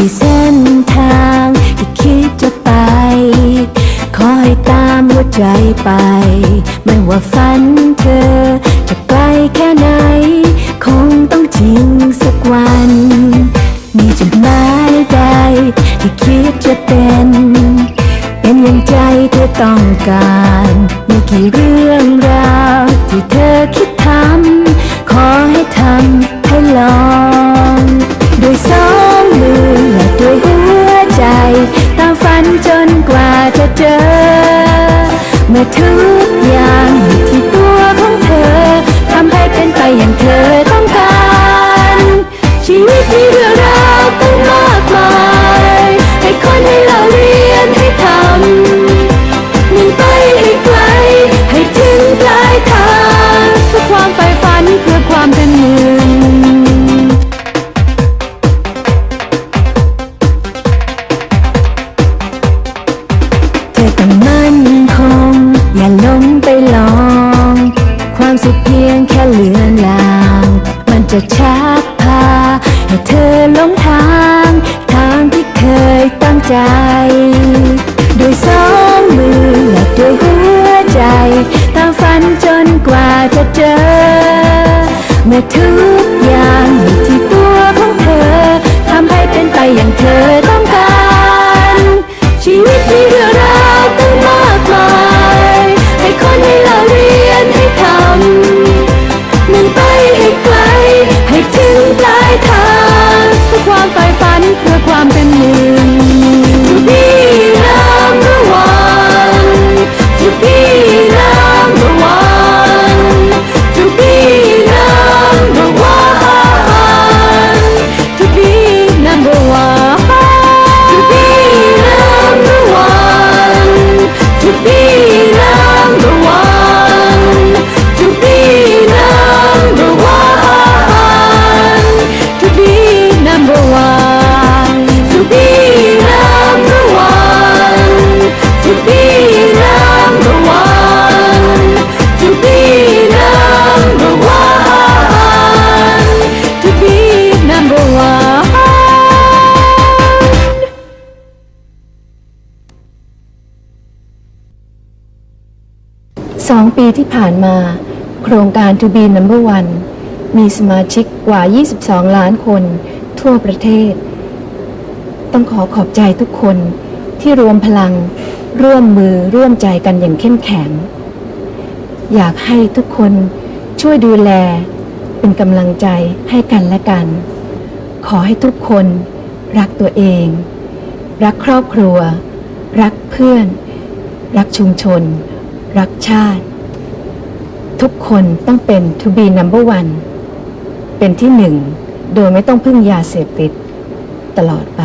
กี่เส้นทางที่คิดจะไป ขอให้ตามหัวใจไป ไม่ว่าฝันเธอ จะไกลแค่ไหน คงต้องจริงสักวัน มีจุดหมายใดที่คิดจะเป็น เป็นอย่างใจเธอต้องการ มีกี่เรื่องราวที่เธอคิด เจอ เมื่อทุก จะชักพา ให้เธอหลงทาง ทางที่เคยตั้งใจ ด้วยสองมือและด้วยหัวใจ ตามฝันจนกว่าจะเจอ เมื่อทุกอย่างอยู่ที่ตัวของเธอทำให้เป็นไปอย่างเธอ สองปีที่ผ่านมา โครงการ To Be Number One มีสมาชิกกว่า 22 ล้านคนทั่วประเทศ ต้องขอขอบใจทุกคนที่รวมพลังร่วมมือร่วมใจกันอย่างเข้มแข็ง อยากให้ทุกคนช่วยดูแลเป็นกำลังใจให้กันและกัน ขอให้ทุกคนรักตัวเอง รักครอบครัว รักเพื่อน รักชุมชน รักชาติ ทุกคนต้องเป็น to be number one เป็นที่หนึ่ง โดยไม่ต้องพึ่งยาเสพติดตลอดไป